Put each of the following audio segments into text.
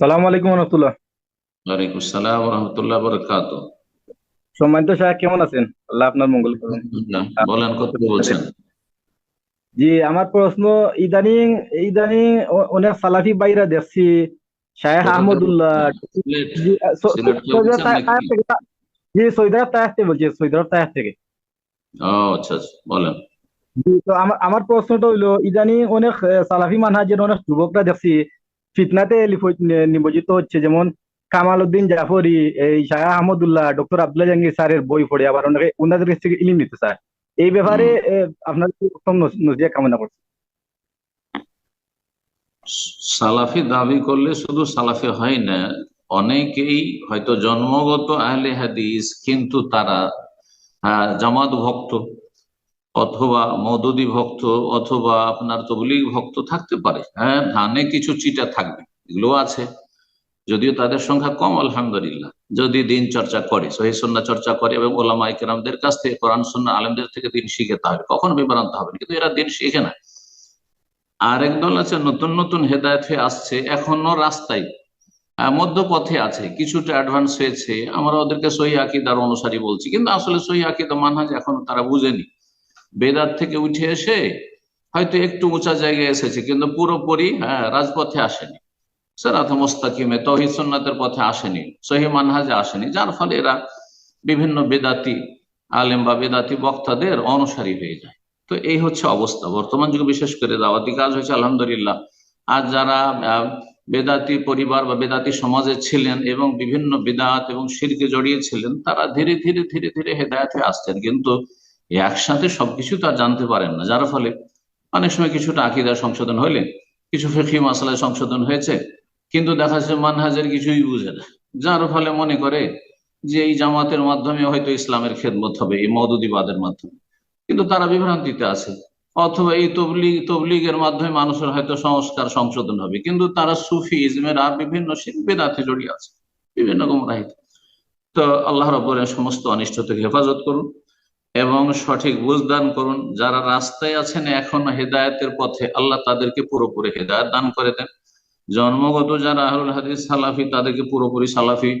সালাম আলাইকুম রহমতুল্লাহ। ওয়ালাইকুম আসসালাম রহমতুল্লাহ বরকাত সম্মানিত সাহেব কেমন আছেন? আল্লাহ আপনার মঙ্গল করুন। বলেন কত বলছেন? জি আমার প্রশ্ন ইদানিং ইদানিং অনেক সালাফি বাইরা দেখছি আহমদুল্লাহ? জি আহ, স- থেকে বলছি সৈয়দ তায়েব থেকে। ও আচ্ছা আচ্ছা বলেন। জি তো আমার আমার প্রশ্নটা হইল ইদানিং অনেক সালাফি মানহাজের অনেক যুবকরা দেখছি ফিতনাতে লিপ- নি- নিমজ্জিত হচ্ছে। যেমন কামাল উদ্দিন জাফরি এই শাহ আহমদুল্লাহ ডক্টর আব্দুল্লাহ জাহাঙ্গীর স্যারের বই পড়ে আবার অনেকে ওনাদের কাছ থেকে ইলিম নিতে চায়। এই ব্যাপারে আপনার কি উত্তম কামনা করছি সালাফি দাবি করলে শুধু সালাফি হয় না অনেকেই হয়তো জন্মগত আহলে হাদিস কিন্তু তারা আহ, জামাত ভক্ত। অথবা মৌদুদি ভক্ত অথবা আপনার তবলিগ ভক্ত থাকতে পারে। হ্যাঁ ধানে কিছু চিটা থাকবে এগুলো আছে। যদিও তাদের সংখ্যা কম, আলহামদুলিল্লাহ। যদি দিন চর্চা করে সহিসন্না চর্চা করে এবং ওলামা ইকরামদের কাছ থেকে, কোরআন সন্না আলমদের থেকে দিন শিখে, তাহলে কখনো বিভ্রান্ত হবে। কিন্তু এরা দিন শিখে না। আরেক দল আছে, নতুন নতুন হেদায়ত হয়ে আসছে, এখনও রাস্তায় মধ্যপথে আছে। কিছুটা অ্যাডভান্স হয়েছে, আমরা ওদেরকে সহি আকিদার অনুসারী বলছি। কিন্তু আসলে সহি আকিদা, মানহাজ এখনও তারা বুঝেনি। বেদাত থেকে উঠে এসে হয়তো একটু উঁচা জায়গায় এসেছে, কিন্তু পুরোপুরি হ্যাঁ রাজপথে আসেনি। সেরাত মোস্তাকিমে, তহিদ সুন্নাতের পথে আসেনি, সহি মানহাজে আসেনি, যার ফলে এরা বিভিন্ন বেদাতি আলেম বা বেদাতি বক্তাদের অনুসারী হয়ে যায়। তো এই হচ্ছে অবস্থা। বর্তমান যুগে বিশেষ করে দাওয়াতি কাজ হয়েছে, আলহামদুলিল্লাহ। আর যারা বেদাতি পরিবার বা বেদাতি সমাজে ছিলেন এবং বিভিন্ন বেদাত এবং শিরকে জড়িয়েছিলেন তারা ধীরে ধীরে ধীরে ধীরে হেদায়তে আসছেন। কিন্তু একসাথে সবকিছু তার জানতে পারেন না। যার ফলে অনেক সময় কিছুটা আকিদা সংশোধন হইলে, কিছু ফিকহি মাসালায় সংশোধন হয়েছে, কিন্তু দেখা যাচ্ছে মানহাজের কিছুই বুঝে না। যার ফলে মনে করে যে এই জামাতের মাধ্যমে হয়তো ইসলামের খেদমত হবে, এই মৌদুদিবাদের মাধ্যমে। কিন্তু তারা বিভ্রান্তিতে আছে। অথবা এই তবলিগ, তবলিগের মাধ্যমে মানুষের হয়তো সংস্কার সংশোধন হবে, কিন্তু তারা সুফি, ইজমের আর বিভিন্ন বেদাতে জড়িয়ে আছে, বিভিন্ন গুমরাহিতে। তো আল্লাহ রব্বুর সমস্ত অনিষ্ট থেকে হেফাজত করুন। এবং সঠিক বুঝদান করুন। যারা রাস্তায় আছেন, এখন হেদায়েতের পথে আল্লাহ তাদেরকে পুরোপুরি হেদায়েত দান করে দেন। জন্মগত যারা আহলুল হাদিস সালাফি, তাদেরকে পুরোপুরি সালাফি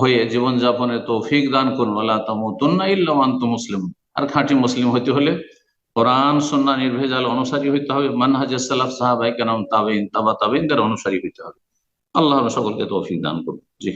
হয়ে জীবনযাপনের তৌফিক দান করুন। আল্লাহ তামুতুন্না ইল্লা মুসলিম আর খাঁটি মুসলিম হইতে হলে কোরআন সন্না নির্ভেজাল অনুসারী হইতে হবে। মানহাজ সালাফ সাহাবাই কেন তাবেইন তাবা তাবেইনদের অনুসারী হইতে হবে। আল্লাহ সকলকে তৌফিক দান করুন। জি।